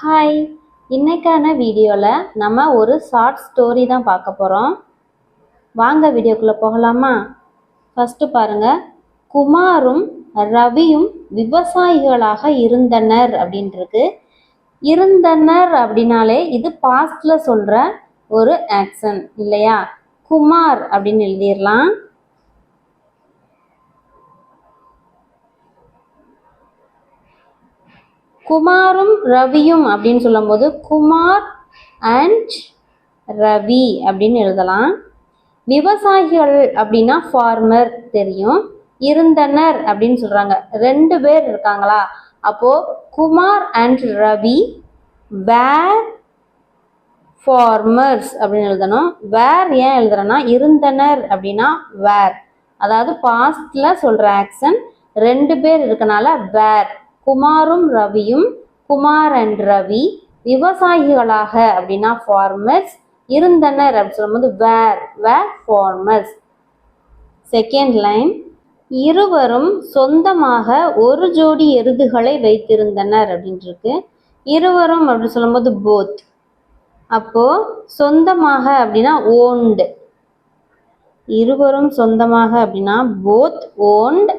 Hi இன்றைக்கான வீடியோவில் நம்ம ஒரு ஷார்ட் ஸ்டோரி தான் பார்க்க போகிறோம் வாங்க வீடியோக்குள்ளே போகலாமா? ஃபஸ்ட்டு பாருங்கள் குமாரும் ரவியும் விவசாயிகளாக இருந்தனர் அப்படின்ட்டுருக்கு இருந்தனர் அப்படின்னாலே இது பாஸ்டில் சொல்கிற ஒரு ஆக்ஷன் இல்லையா? குமார் அப்படின்னு எழுதிடலாம். குமாரும் ரவியும் அப்படின்னு சொல்லும்போது குமார் அண்ட் ரவி அப்படின்னு எழுதலாம். விவசாயிகள் அப்படின்னா ஃபார்மர் தெரியும். இருந்தனர் அப்படின்னு சொல்றாங்க. ரெண்டு பேர் இருக்காங்களா? அப்போ Kumar and Ravi were farmers அப்படின்னு எழுதணும். வேர் ஏன் எழுதுறேன்னா இருந்தனர் அப்படின்னா வேர் அதாவது பாஸ்ட்ல சொல்ற ஆக்ஷன் ரெண்டு பேர் இருக்கனால வேர் குமாரும் ரவியும் குமார் அண்ட் ரவி விவசாயிகளாக அப்படின்னா ஃபார்மர்ஸ் இருந்தனர் அப்படின்னு சொல்லும்போது were were farmers second line இருவரும் சொந்தமாக ஒரு ஜோடி எருதுகளை வைத்திருந்தனர் அப்படின்ட்டுருக்கு இருவரும் அப்படின்னு சொல்லும்போது போத் அப்போ சொந்தமாக அப்படின்னா ஓண்டு இருவரும் சொந்தமாக அப்படின்னா போத் ஓண்ட்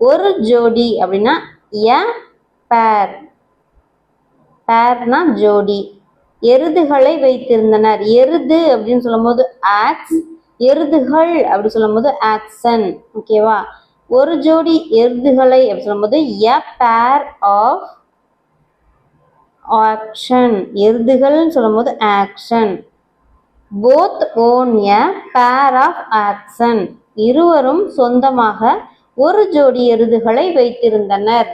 ஒரு ஜோடி அப்படின்னா எ பேர். பேர்னா ஜோடி. எருதுகளை வைத்திருந்தனர். எருது அப்படின்னு சொல்லும்போது ஆக்ஸ் எருதுகள் அப்படி சொல்லும்போது ஆக்சன். ஓகேவா ஒரு ஜோடி எருதுகளை அப்படி சொல்லும்போது எ பேர் ஆஃப் ஆக்ஷன் எருதுகள்னு சொல்லும்போது action both own a pair of action இருவரும் சொந்தமாக ஒரு ஜோடி எருதுகளை வைத்திருந்தனர்.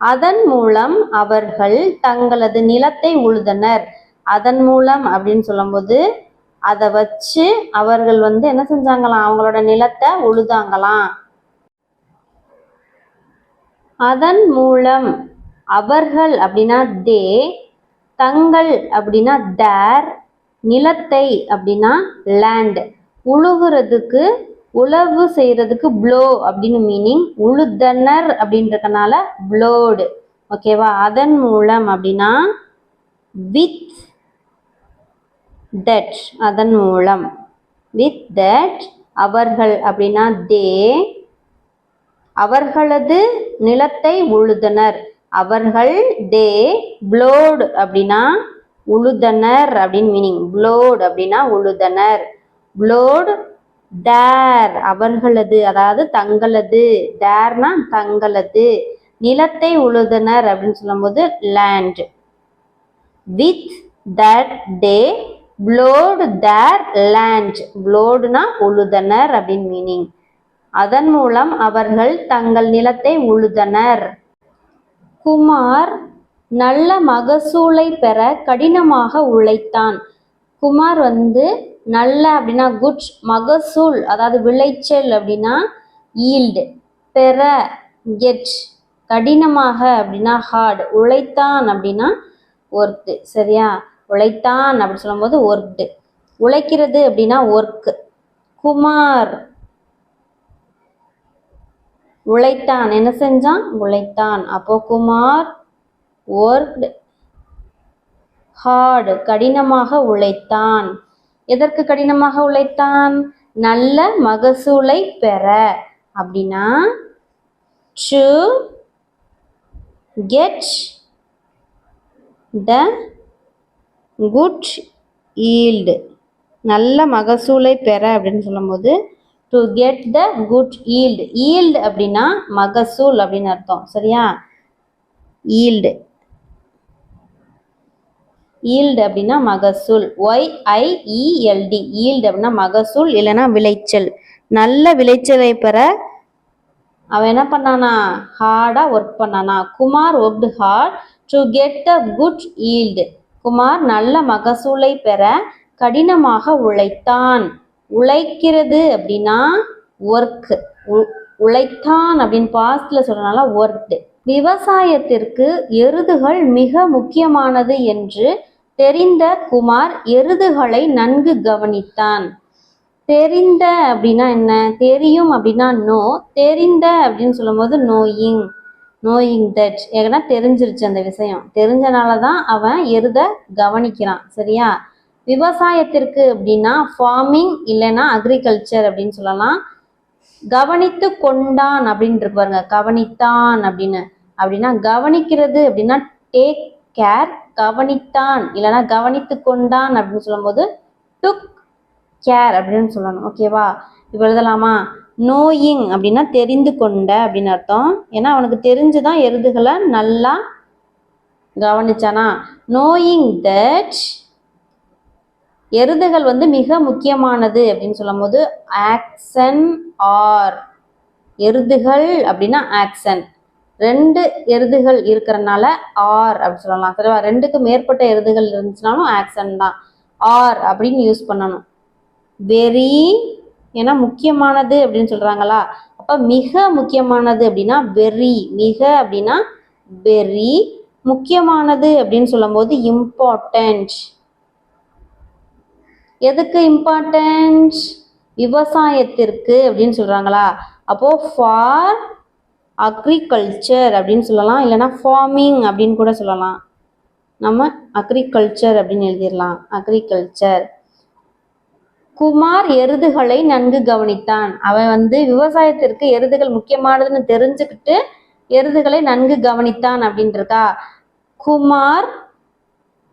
அதன் மூலம் அவர்கள் தங்களது நிலத்தை உழுதனர். அதன் மூலம் அப்படின்னு சொல்லும்போது அதை வச்சு அவர்கள் வந்து என்ன செஞ்சாங்களாம்? அவங்களோட நிலத்தை உழுதாங்களாம். அதன் மூலம் அவர்கள் அப்படின்னா தே தங்கள் அப்படின்னா தேர் நிலத்தை அப்படின்னா லேண்ட் உழுகுறதுக்கு உழவு செய்யறதுக்கு ப்ளோ அப்படின்னு மீனிங் உழுதனர் அப்படின்றதுனால ப்ளோடு ஓகேவா அதன் மூலம் அப்படின்னா வித் தட் அதன் மூலம். வித் தட் அவர்கள் அப்படின்னா தே அவர்களது நிலத்தை உழுதனர். அவர்கள் தே ப்ளோடு அப்படின்னா உழுதனர் அப்படின்னு மீனிங் ப்ளோடு அப்படின்னா உழுதனர். ப்ளோடு டேர் அவர்களது அதாவது தங்களது. டேர்னா தங்களது. நிலத்தை உழுதனர் அப்படின்னு சொல்லும்போது land with that day ploughed their land ப்ளோடுனா உழுதனர் அப்படின்னு மீனிங் அதன் மூலம் அவர்கள் தங்கள் நிலத்தை உழுதனர். குமார் நல்ல மகசூலை பெற கடினமாக உழைத்தான். குமார் வந்து நல்ல அப்படின்னா குட் மகசூல் அதாவது விளைச்சல் அப்படின்னா ஈல்டு பெற கெட் கடினமாக அப்படின்னா ஹார்ட் உழைத்தான் அப்படின்னா ஒர்க்கு சரியா? உழைத்தான் அப்படி சொல்லும்போது ஒர்க்டு உழைக்கிறது அப்படின்னா ஒர்க்கு குமார். உழைத்தான். என்ன செஞ்சான்? உழைத்தான். அப்போ குமார் ஒர்க்டு ஹார்டு கடினமாக உழைத்தான். எதற்கு கடினமாக உழைத்தான்? நல்ல மகசூலை பெற. அப்படின்னா to get the good yield நல்ல மகசூலை பெற அப்படின்னு சொல்லும்போது to get the good yield yield அப்படின்னா மகசூல் அப்படின்னு அர்த்தம். சரியா? ஈல்டு ஈல்டு அப்படின்னா மகசூல். ஒய்ஐஇஎல்டி ஈல்டு அப்படின்னா மகசூல் இல்லைன்னா விளைச்சல். நல்ல விளைச்சலை பெற அவன் என்ன பண்ணானா? ஹார்டாக ஒர்க் பண்ணானா? Kumar worked hard to get the good yield Kumar நல்ல மகசூலை பெற கடினமாக உழைத்தான். உழைக்கிறது அப்படின்னா ஒர்க் உழைத்தான் அப்படின்னு பாஸ்டில் சொல்றதுனால ஒர்க்டு விவசாயத்திற்கு எருதுகள் மிக முக்கியமானது என்று தெரிந்த குமார் எருதுகளை நன்கு கவனித்தான். தெரிந்த அப்படின்னா என்ன? தெரியும் அப்படின்னா நோ. தெரிந்த அப்படின்னு சொல்லும்போது நோயிங் நோயிங் தட் ஏன்னா தெரிஞ்சிருச்சு அந்த விஷயம். தெரிஞ்சனால தான் அவன் எருத கவனிக்கிறான். சரியா? விவசாயத்திற்கு அப்படின்னா ஃபார்மிங் இல்லைன்னா அக்ரிகல்ச்சர் அப்படின்னு சொல்லலாம். கவனித்து கொண்டான் அப்படின்னு பாருங்க. கவனித்தான் அப்படின்னு. அப்படின்னா கவனிக்கிறது அப்படின்னா டேக் கேர் கவனித்தான் இல்லைன்னா கவனித்து கொண்டான் அப்படின்னு சொல்லும்போது டுக் கேர் அப்படின்னு சொல்லணும். ஓகேவா இப்போ எழுதலாமா? நோயிங் அப்படின்னா தெரிந்து கொண்ட அப்படின்னு அர்த்தம். ஏன்னா அவனுக்கு தெரிஞ்சுதான் எருதுகளை நல்லா கவனிச்சானா? நோயிங் தட் எருதுகள் வந்து மிக முக்கியமானது அப்படின்னு சொல்லும்போது ஆக்சன் ஆர் எருதுகள் அப்படின்னா ஆக்சன் ரெண்டு எருதுகள் இருக்கிறனால ஆர் அப்படின்னு சொல்லலாம் சரிவா? ரெண்டுக்கு மேற்பட்ட எருதுகள் இருந்துச்சுனாலும் ஆக்சன் தான். ஆர் அப்படின்னு யூஸ் பண்ணணும். வெரி ஏன்னா முக்கியமானது அப்படின்னு சொல்றாங்களா? அப்ப மிக முக்கியமானது அப்படின்னா வெரி மிக அப்படின்னா வெரி முக்கியமானது அப்படின்னு சொல்லும்போது இம்பார்ட்டன்ட் எதுக்கு இம்பார்ட்டன்ட் விவசாயத்திற்கு அப்படின்னு சொல்றாங்களா? அப்போ ஃபார் அக்ரிகல்ச்சர் அப்படின்னு சொல்லலாம். இல்லைன்னா ஃபார்மிங் அப்படின்னு கூட சொல்லலாம். நம்ம அக்ரிகல்ச்சர் அப்படின்னு எழுதிடலாம். அக்ரிகல்ச்சர் குமார் எருதுகளை நன்கு கவனித்தான். அவன் வந்து விவசாயத்திற்கு எருதுகள் முக்கியமானதுன்னு தெரிஞ்சுக்கிட்டு எருதுகளை நன்கு கவனித்தான் அப்படின்னு இருக்கா குமார்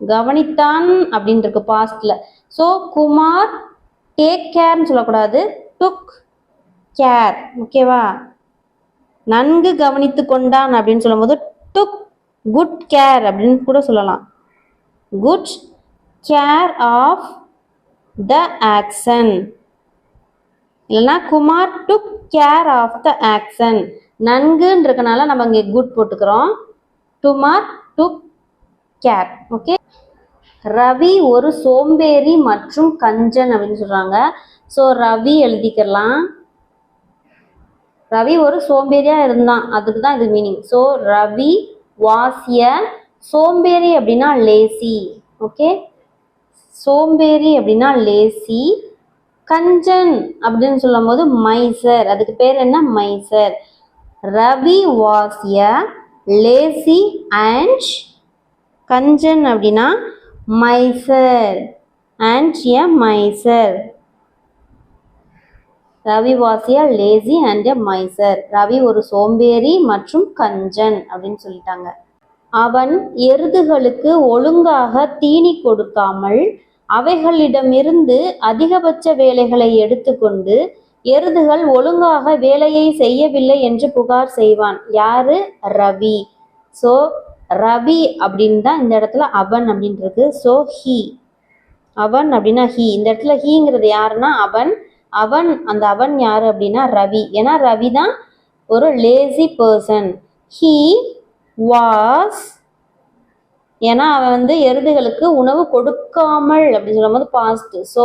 கவனித்தான் அப்படின்ட்டுருக்கு இருக்கு பாஸ்ட்ல ஸோ குமார் டேக் கேர்னு சொல்லக்கூடாது. டுக் கேர் ஓகேவா? நன்கு கவனித்து கொண்டான் அப்படின்னு சொல்லும்போது டுக் குட் கேர் அப்படின்னு கூட சொல்லலாம். Good care of the oxen இல்லைன்னா Kumar took care of the oxen நன்குன்றதுனால நம்ம இங்கே குட் போட்டுக்கிறோம். டுமார் டுக் கேர் ஓகே ரவி ஒரு சோம்பேறி மற்றும் கஞ்சன் அப்படின்னு சொல்கிறாங்க ஸோ ரவி எழுதிக்கலாம். ரவி ஒரு சோம்பேறியா இருந்தான். அதுக்கு தான் இது மீனிங் ஸோ ரவி வாசிய சோம்பேறி அப்படின்னா லேசி ஓகே சோம்பேறி அப்படின்னா லேசி கஞ்சன் அப்படின்னு சொல்லும் போது மைசர் அதுக்கு பேர் என்ன? Miser Ravi was a lazy and கஞ்சன் அப்படின்னா miser and a miser Ravi was a lazy and a miser. Ravi ஒரு சோம்பேறி மற்றும் கஞ்சன் அப்படின்னு சொல்லிட்டாங்க. அவன் எருதுகளுக்கு ஒழுங்காக தீனி கொடுக்காமல் அவைகளிடமிருந்து அதிகபட்ச வேலைகளை எடுத்துக்கொண்டு எருதுகள் ஒழுங்காக வேலையை செய்யவில்லை என்று புகார் செய்வான். யாரு? ரவி. ஸோ ரவி அப்படின்னு தான் இந்த இடத்துல அவன் அப்படின்றது. So he. அவன் அப்படின்னா ஹி. இந்த இடத்துல ஹீங்கிறது யாருன்னா அவன் அவன் அந்த அவன் யார் அப்படின்னா ரவி. ஏன்னா ரவி தான் ஒரு லேசி பர்சன் ஹீ வாஸ் ஏன்னா அவன் வந்து எருதுகளுக்கு உணவு கொடுக்காமல் அப்படின்னு சொல்லும்போது பாஸ்ட் ஸோ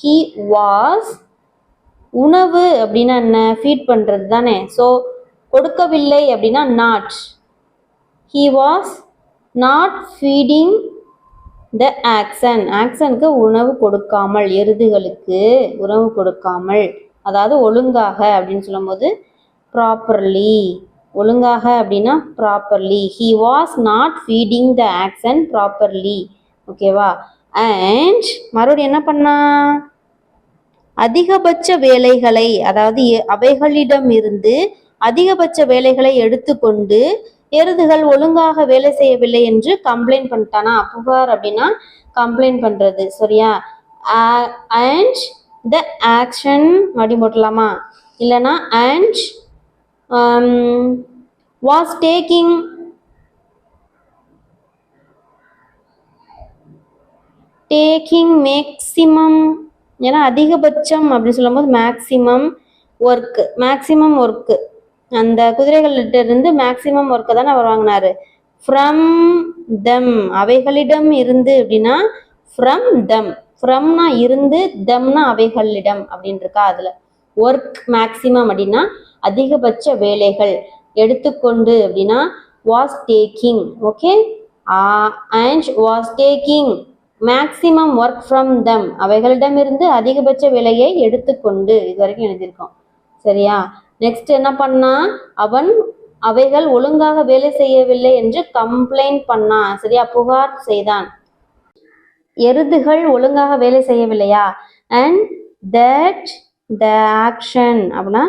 ஹீ வாஸ் உணவு அப்படின்னா என்ன? ஃபீட் பண்ணுறது தானே. ஸோ கொடுக்கவில்லை அப்படின்னா not he was not feeding the oxen ஆக்சனுக்கு உணவு கொடுக்காமல் எருதுகளுக்கு உணவு கொடுக்காமல் அதாவது ஒழுங்காக அப்படின்னு சொல்லும்போது ப்ராப்பர்லி ஒழுங்காக அப்படின்னா properly he was not feeding the oxen properly ஓகேவா அண்ட் மறுபடியும் என்ன பண்ணா? அதிகபட்ச வேலைகளை அதாவது எ- அவைகளிடமிருந்து அதிகபட்ச வேலைகளை எடுத்துக்கொண்டு எருதுகள் ஒழுங்காக வேலை செய்யவில்லை என்று கம்ப்ளைண்ட் பண்ணிட்டானா? புகார் அப்படின்னா கம்ப்ளைண்ட் பண்றது சரியா? அண்ட் த ஆக்ஷன் மடி போட்டலாமா இல்லைன்னா and was taking taking maximum ஏன்னா அதிகபட்சம் அப்படின்னு சொல்லும்போது மேக்சிமம் ஒர்க்கு மேக்சிமம் ஒர்க்கு அந்த குதிரைகள்கிட்ட இருந்து மேக்சிமம் ஒர்க்கை தானே அவர் வாங்கினாரு. ஃப்ரம் தம் அவைகளிடம் இருந்து அப்படின்னா ஃப்ரம் தம் ஃப்ரம்னா இருந்து தம்னா அவைகளிடம் அப்படின்னு இருக்கா அதில். ஒர்க் மேக்சிமம் அப்படின்னா அதிகபட்ச வேலைகள் எடுத்துக்கொண்டு அப்படின்னா was taking okay and was taking maximum work from them அவைகளிடமிருந்து அதிகபட்ச விலையை எடுத்துக்கொண்டு இது வரைக்கும் எழுதியிருக்கோம். சரியா? நெக்ஸ்ட் என்ன பண்ணான் அவன் அவைகள் ஒழுங்காக வேலை செய்யவில்லை என்று கம்ப்ளைண்ட் பண்ணான் சரியா? புகார் செய்தான். எருதுகள் ஒழுங்காக வேலை செய்யவில்லையா? அண்ட் தட் த ஆக்ஷன் அப்படின்னா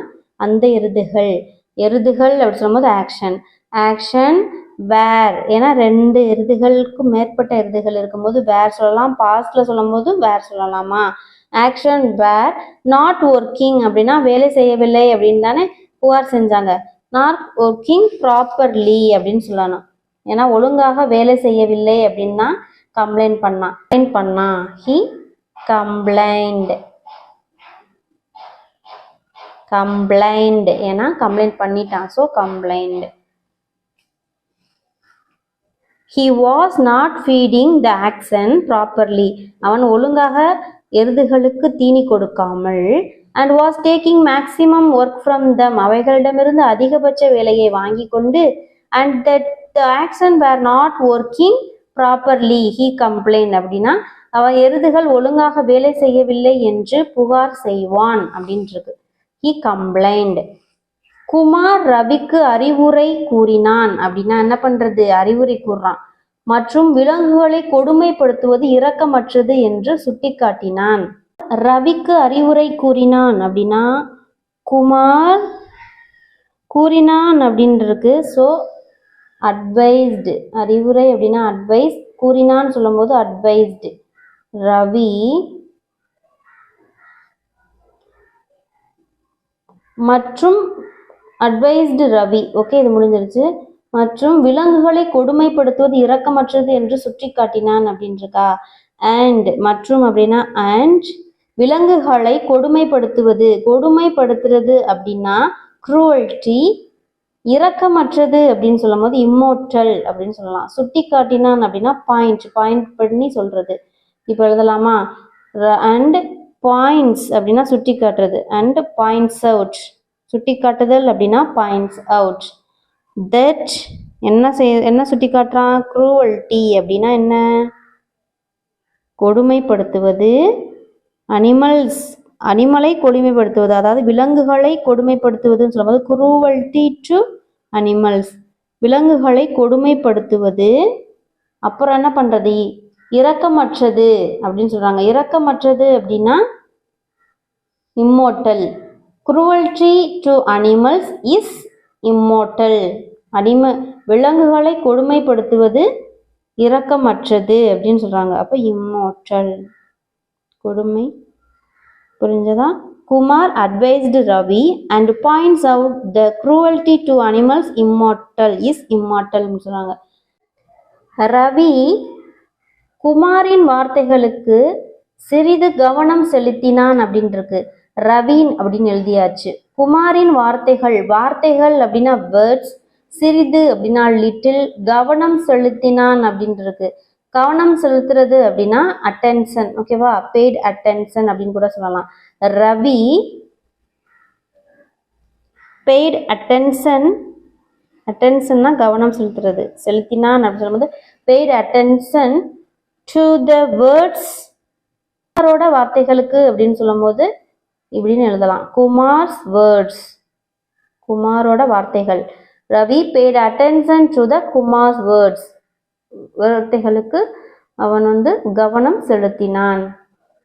அந்த எருதுகள். எருதுகள் அப்படி சொல்லும்போது ஆக்ஷன் ஆக்ஷன் வேர் ஏன்னா ரெண்டு எருதுகளுக்கும் மேற்பட்ட எருதுகள் இருக்கும்போது வேர் சொல்லலாம் பாஸ்டில் சொல்லும்போது வேர் சொல்லலாமா? ஆக்ஷன் வேர் நாட் ஒர்க்கிங் அப்படின்னா வேலை செய்யவில்லை அப்படின்னு தானே புகார் செஞ்சாங்க. நாட் ஒர்க்கிங் ப்ராப்பர்லி அப்படின்னு சொல்லணும் ஏன்னா ஒழுங்காக வேலை செய்யவில்லை அப்படின்னு தான் கம்ப்ளைண்ட் பண்ணான். கம்ப்ளைண்ட் பண்ணான். ஹி கம்ப்ளைண்ட் கம்ப்ளைண்ட் ஏன்னா கம்ப்ளைண்ட் பண்ணிட்டான். So complained he was not feeding the oxen properly அவன் ஒழுங்காக எருதுகளுக்கு தீனி கொடுக்காமல் and was taking maximum work from them அவைகளிடமிருந்து அதிகபட்ச வேலையை வாங்கி கொண்டு and that the oxen were not working properly he complained அப்படின்னா அவன் எருதுகள் ஒழுங்காக வேலை செய்யவில்லை என்று புகார் செய்வான் அப்படின்றது. ஹீ கம்ப்ளைண்ட் குமார் ரவிக்கு அறிவுரை கூறினான். அப்படின்னா என்ன பண்றது? அறிவுரை கூறுறான். மற்றும் விலங்குகளை கொடுமைப்படுத்துவது இரக்கமற்றது என்று சுட்டிக்காட்டினான். ரவிக்கு அறிவுரை கூறினான் அப்படின்னா குமார் கூறினான் அப்படின்றது ஸோ அட்வைஸ்டு அறிவுரை அப்படின்னா அட்வைஸ் கூறினான்னு சொல்லும்போது அட்வைஸ்டு ரவி மற்றும் அட்வைஸ்டு ரவி. ஓகே இது முடிஞ்சிருச்சு. மற்றும் விலங்குகளை கொடுமைப்படுத்துவது இரக்கமற்றது என்று சுட்டிக்காட்டினான் அப்படின்றிருக்கா. அண்ட் மற்றும் அப்படின்னா அண்ட் விலங்குகளை கொடுமைப்படுத்துவது. கொடுமைப்படுத்துறது அப்படின்னா குரூவல்டி இரக்கமற்றது அப்படின்னு சொல்லும் போது இம்மோட்டல் அப்படின்னு சொல்லலாம். சுட்டி காட்டினான் அப்படின்னா பாயிண்ட் பாயிண்ட் பண்ணி சொல்றது. இப்போ எழுதலாமா? அண்ட் பாயிண்ட்ஸ் அப்படின்னா சுட்டி காட்டுறது அண்ட் பாயிண்ட்ஸ் அவுட் சுட்டி காட்டுதல் அப்படின்னா பாயிண்ட்ஸ் அவுட் தட் என்ன செய் என்ன சுட்டி காட்டுறான் குரூவல்டி அப்படின்னா என்ன? கொடுமைப்படுத்துவது அனிமல்ஸ் அனிமலை கொடுமைப்படுத்துவது அதாவது விலங்குகளை கொடுமைப்படுத்துவதுன்னு சொல்லும்போது குரூவல்டி டு அனிமல்ஸ் விலங்குகளை கொடுமைப்படுத்துவது அப்புறம் என்ன பண்ணுறது இரக்கமற்றது அப்படின்னு சொல்கிறாங்க இரக்கமற்றது அப்படின்னா immoral cruelty to animals is immoral. அடிம விலங்குகளை கொடுமைப்படுத்துவது இரக்கமற்றது அப்படின்னு சொல்கிறாங்க அப்போ இம்மோட்டல். கொடுமை. புரிஞ்சதா? Kumar advised Ravi and points out the cruelty to animals immoral is immoral சொல்கிறாங்க ரவி குமாரின் வார்த்தைகளுக்கு சிறிது கவனம் செலுத்தினான் அப்படின்ட்டுருக்கு ரவீன் அப்படின்னு எழுதியாச்சு. குமாரின் வார்த்தைகள் வார்த்தைகள் அப்படின்னா வேர்ட்ஸ் சிறிது அப்படின்னா லிட்டில் கவனம் செலுத்தினான் அப்படின்னு இருக்கு. கவனம் செலுத்துறது அப்படின்னா அட்டென்ஷன் ஓகேவா பெய்ட் அட்டென்ஷன் அப்படின்னு கூட சொல்லலாம். ரவி பெய்ட் அட்டென்ஷன் அட்டென்ஷன்னா கவனம் செலுத்துறது. செலுத்தினான் அப்படின்னு சொல்லும்போது paid attention to the words குமாரோட வார்த்தைகளுக்கு அப்படின்னு சொல்லும்போது இப்படின்னு எழுதலாம். குமார்ஸ் வேர்ட்ஸ் குமாரோட வார்த்தைகள். Ravi paid attention to the Kumar's words வார்த்தைகளுக்கு அவன் வந்து கவனம் செலுத்தினான்.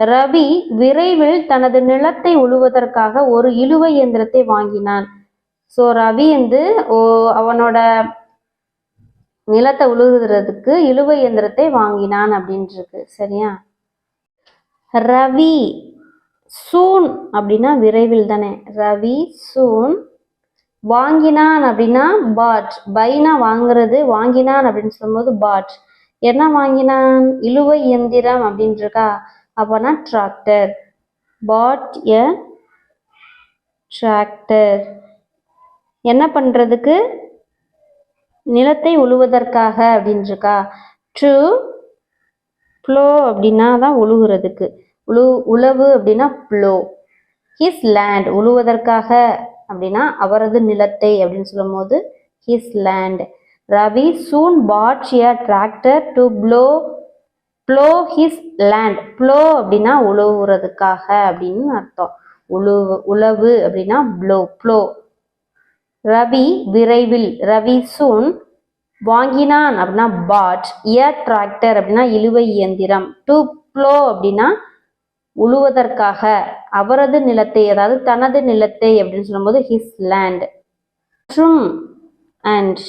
ரவி விரைவில் தனது நிலத்தை உழுவதற்காக ஒரு இழுவை இயந்திரத்தை வாங்கினான். ஸோ ரவி வந்து ஓ அவனோட நிலத்தை உழுகுறதுக்கு இழுவை இயந்திரத்தை வாங்கினான் அப்படின்ட்டு சரியா? ரவி சூன் அப்படின்னா விரைவில் தானே ரவி சூன். வாங்கினான் அப்படின்னா பாட். பைனா வாங்குறது வாங்கினான் அப்படின்னு சொல்லும்போது பாட். என்ன வாங்கினான்? இழுவை இயந்திரம் அப்படின்றிருக்கா? அப்போனா டிராக்டர். Pot a tractor. என்ன பண்ணுறதுக்கு நிலத்தை உழுவதற்காக அப்படின்றிருக்கா. ட்ரூ ப்ளோ அப்படின்னா தான் உழுகுறதுக்கு. உழு உழவு அப்படின்னா ப்ளோ ஹிஸ் லேண்ட் உழுவதற்காக அப்படின்னா அவரது நிலத்தை அப்படின்னு சொல்லும்போது his land Ravi soon bought a tractor to plough plough his land plough அப்படின்னா உழுவுறதுக்காக அப்படின்னு அர்த்தம். உழுவு உழவு அப்படின்னா ப்ளோ ப்ளோ ரவி விரைவில் ரவி சூன் வாங்கினான் அப்படின்னா பாட் ஏ டிராக்டர் அப்படின்னா இழுவை இயந்திரம். டு ப்ளோ அப்படின்னா உழுவதற்காக அவரது நிலத்தை அதாவது தனது நிலத்தை அப்படின்னு சொல்லும்போது ஹிஸ் லேண்ட் மற்றும் அண்ட்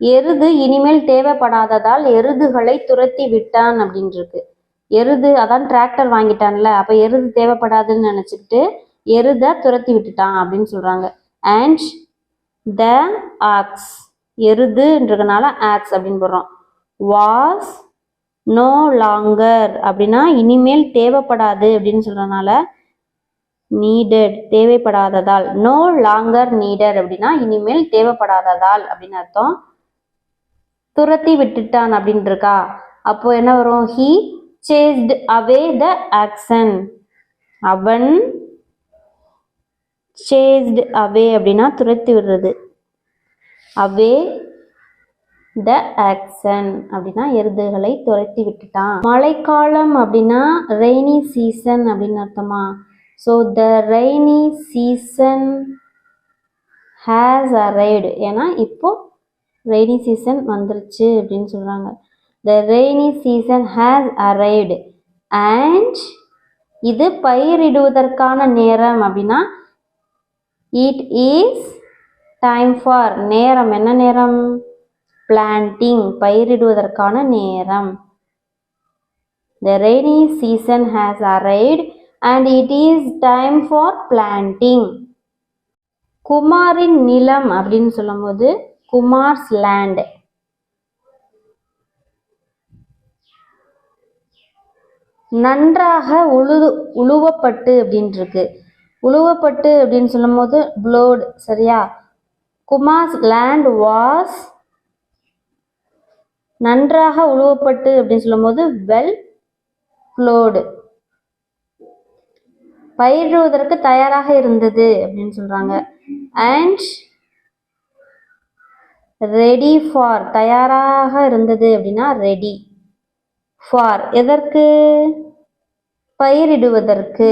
எருது இனிமேல் தேவைப்படாததால் எருதுகளை துரத்தி விட்டான் அப்படின்னு இருக்கு எருது அதான் டிராக்டர் வாங்கிட்டான்ல அப்ப எருது தேவைப்படாதுன்னு நினைச்சுக்கிட்டு எருதை துரத்தி விட்டுட்டான் அப்படின்னு சொல்றாங்க. அண்ட் த ஆக்ஸ் எருதுன்றதுனால ஆக்ஸ் அப்படின்னு போடுறோம். வாஸ் நோ லாங்கர் அப்படின்னா இனிமேல் தேவைப்படாது அப்படின்னு சொல்றதுனால நீடட் தேவைப்படாததால். நோ லாங்கர் நீடர் அப்படின்னா இனிமேல் தேவைப்படாததால் அப்படின்னு அர்த்தம். துரத்தி விட்டுட்டான் அப்படின்னு இருக்கா அப்போ என்ன வரும்? He chased away the action அவன் சேஸ்ட் அவே அப்படின்னா துரத்தி விடுறது. அவே த ஆக்சன் அப்படின்னா எருதுகளை துரத்தி விட்டுட்டான். மழைக்காலம் அப்படின்னா ரெய்னி சீசன் அப்படின்னு அர்த்தமா? So the rainy season has arrived ஏன்னா இப்போ ரெய்னி சீசன் வந்துருச்சு அப்படின்னு சொல்கிறாங்க the rainy season has arrived and இது பயிரிடுவதற்கான நேரம் அப்படின்னா இட் இஸ் டைம் ஃபார் நேரம் என்ன நேரம்? பிளான்டிங் பயிரிடுவதற்கான நேரம். The rainy season has arrived and it is time for planting குமாரின் நிலம் அப்படின்னு சொல்லும்போது குமார்ஸ் லேண்ட் நன்றாக உழுது உழுவப்பட்டு அப்படின்னு இருக்கு உழுவப்பட்டு அப்படின்னு சொல்லும்போது ப்ளோடு சரியா? குமார்ஸ் லேண்ட் வாஸ் நன்றாக உழுவப்பட்டு அப்படின்னு சொல்லும்போது வெல் ஃப்ளோடு பயிரிடுவதற்கு தயாராக இருந்தது அப்படின்னு சொல்றாங்க. அண்ட் ரெடி ஃபார் தயாராக இருந்தது அப்படின்னா ரெடி ஃபார் எதற்கு? பயிரிடுவதற்கு.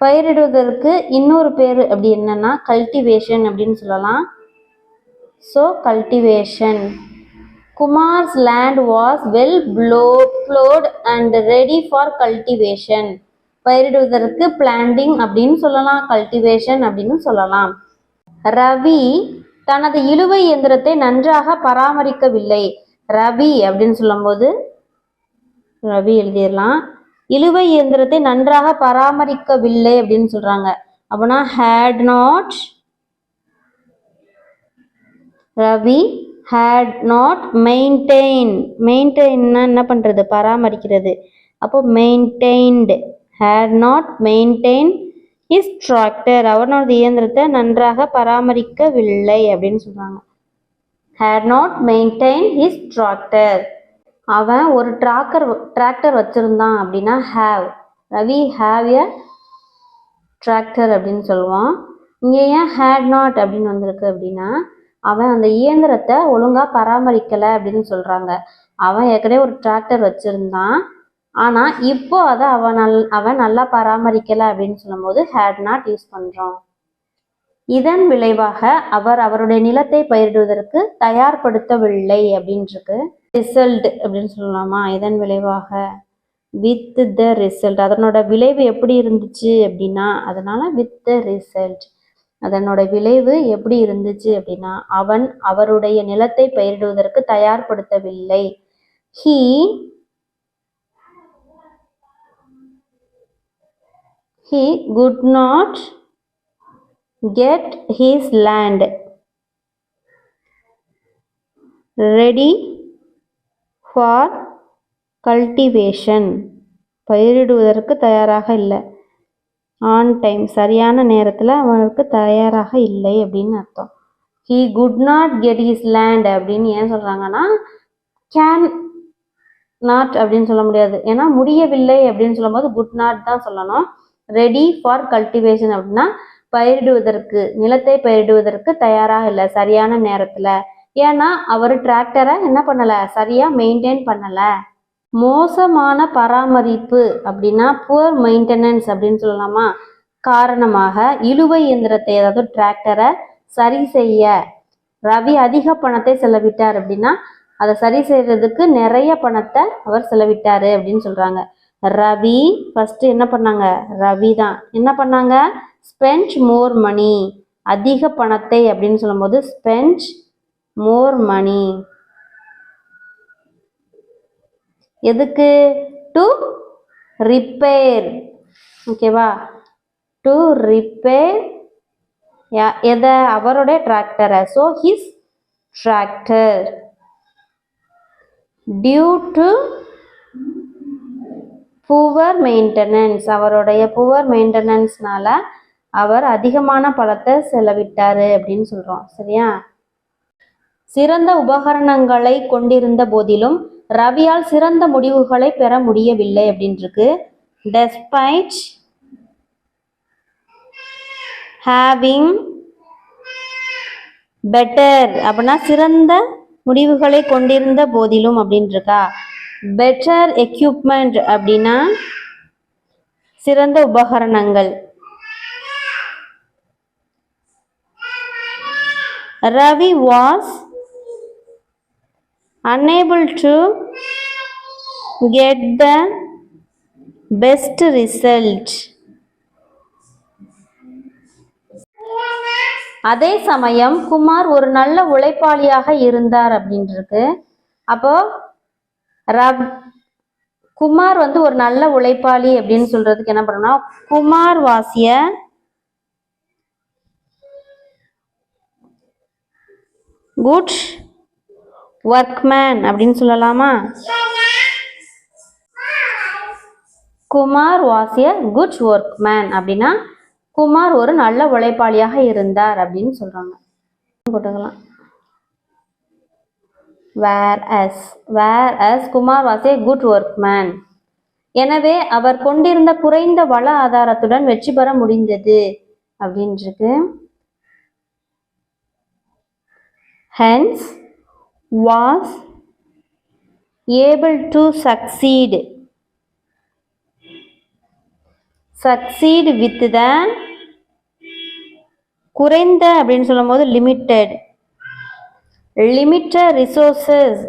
பயிரிடுவதற்கு இன்னொரு பேர் அப்படி என்னன்னா கல்டிவேஷன் அப்படின்னு சொல்லலாம். So cultivation Kumar's land was well plough ploughed and ready for cultivation பயிரிடுவதற்கு பிளான்டிங் அப்படின்னு சொல்லலாம் கல்டிவேஷன் அப்படின்னு சொல்லலாம். ரவி தனது இழுவை இயந்திரத்தை நன்றாக பராமரிக்கவில்லை. ரவி அப்படின்னு சொல்லும்போது ரவி எழுதிடலாம். இழுவை இயந்திரத்தை நன்றாக பராமரிக்கவில்லை அப்படின்னு சொல்றாங்க. அப்படின்னா had not Ravi had not maintain மெயின்டைன்னா என்ன பண்ணுறது பராமரிக்கிறது. அப்போ maintained had not maintain is tractor அவனோட இயந்திரத்தை நன்றாக பராமரிக்கவில்லை அப்படின்னு சொல்கிறாங்க had not maintain his tractor அவன் ஒரு டிராக்கர் டிராக்டர் வச்சுருந்தான் அப்படின்னா have Ravi have a tractor அப்படின்னு சொல்லுவான். இங்கே ஏன் ஹேட் நாட் அப்படின்னு வந்திருக்கு அப்படின்னா அவன் அந்த இயந்திரத்தை ஒழுங்கா பராமரிக்கல அப்படின்னு சொல்றாங்க. அவன் ஏற்கனவே ஒரு டிராக்டர் வச்சிருந்தான். ஆனா இப்போ அதை அவன் நல் அவன் நல்லா பராமரிக்கல அப்படின்னு சொல்லும்போது ஹேட் நாட் யூஸ் பண்ணுறான் இதன் விளைவாக அவர் அவருடைய நிலத்தை பயிரிடுவதற்கு தயார்படுத்தவில்லை அப்படின்ட்டுருக்கு ரிசல்ட் அப்படின்னு சொல்லலாமா? இதன் விளைவாக வித் த ரிசல்ட் அதனோட விளைவு எப்படி இருந்துச்சு அப்படின்னா அதனால வித் த ரிசல்ட் அதனோட விளைவு எப்படி இருந்துச்சு அப்படின்னா அவன் அவருடைய நிலத்தை பயிரிடுவதற்கு தயார்படுத்தவில்லை. He he could not get his land ready for cultivation. பயிரிடுவதற்கு தயாராக இல்லை. ஆன் டைம் சரியான நேரத்தில் அவனுக்கு தயாராக இல்லை அப்படின்னு அர்த்தம். He could not get his land அப்படின்னு ஏன் சொல்கிறாங்கன்னா கேன் நாட் அப்படின்னு சொல்ல முடியாது. ஏன்னா முடியவில்லை அப்படின்னு சொல்லும்போது குட் நாட் தான் சொல்லணும். ரெடி ஃபார் கல்டிவேஷன் அப்படின்னா பயிரிடுவதற்கு நிலத்தை பயிரிடுவதற்கு தயாராக இல்லை சரியான நேரத்தில். ஏன்னா அவர் டிராக்டரை என்ன பண்ணலை? சரியாக மெயின்டைன் பண்ணலை. மோசமான பராமரிப்பு அப்படின்னா புவர் மெயின்டெனன்ஸ் அப்படின்னு சொல்லலாமா? காரணமாக இழுவை இயந்திரத்தை அதாவது டிராக்டரை சரி செய்ய. ரவி அதிக பணத்தை செலவிட்டார் அப்படின்னா அதை சரி செய்யறதுக்கு நிறைய பணத்தை அவர் செலவிட்டாரு அப்படின்னு சொல்றாங்க. ரவி ஃபர்ஸ்ட் என்ன பண்ணாங்க? ரவி தான் என்ன பண்ணாங்க? ஸ்பெஞ்ச் மோர் மணி அதிக பணத்தை அப்படின்னு சொல்லும்போது ஸ்பெஞ்ச் மோர் மணி எதுக்கு? டு ரிப்பேர் ஓகேவா டு ரிப்பேர் எதை? அவருடைய டிராக்டரை so his tractor due to poor maintenance அவருடைய புவர் மெயின்டெனன்ஸ்னால அவர் அதிகமான பணத்தை செலவிட்டார் அப்படின்னு சொல்கிறோம் சரியா? சிறந்த உபகரணங்களை கொண்டிருந்த போதிலும் ரவியால் சிறந்த முடிவுகளை பெற முடியவில்லை அப்படின்ட்டுருக்கு டெஸ்பைட் ஹேவிங் பெட்டர் அப்படின்னா சிறந்த முடிவுகளை கொண்டிருந்த போதிலும் அப்படின்ட்டுருக்கா பெட்டர் எக்யூப்மெண்ட் அப்படின்னா சிறந்த உபகரணங்கள். Ravi was unable to get the best result. அதே சமயம் குமார் ஒரு நல்ல உழைப்பாளியாக இருந்தார் அப்படின்றது அப்போ ரப் குமார் வந்து ஒரு நல்ல உழைப்பாளி அப்படின்னு சொல்றதுக்கு என்ன பண்ணணும்னா குமார் வாசிய குட் ஒர்க்மேன் அப்படின்னு சொல்லலாமா? Kumar was a good workman அப்படின்னா குமார் ஒரு நல்ல உழைப்பாளியாக இருந்தார் அப்படின்னு சொல்கிறாங்க போட்டுக்கலாம். Whereas whereas Kumar was a good workman எனவே அவர் கொண்டிருந்த குறைந்த வள ஆதாரத்துடன் வெற்றி பெற முடிந்தது அப்படின்றிருக்கு hence was able to succeed succeed with the குறைந்த அப்படின்னு சொல்லும்போது லிமிட்டெட் லிமிட்டட் ரிசோர்சஸ்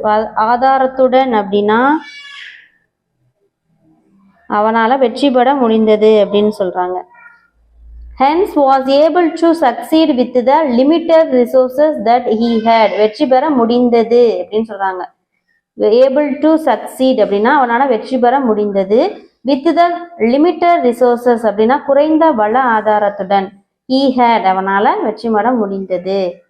ஆதாரத்துடன் அப்படின்னா அவனால் வெற்றி பெற முடிந்தது அப்படின்னு சொல்கிறாங்க hence was able to succeed with the limited resources that he had வெற்றி பெற முடிந்தது அப்படின்னு சொல்றாங்க. ஏபிள் டு சக்சீட் அப்படின்னா அவனால் வெற்றி பெற முடிந்தது. வித் த லிமிட்டட் ரிசோர்சஸ் அப்படின்னா குறைந்த வள ஆதாரத்துடன் ஹீ ஹேட் அவனால் வெற்றி பெற முடிந்தது.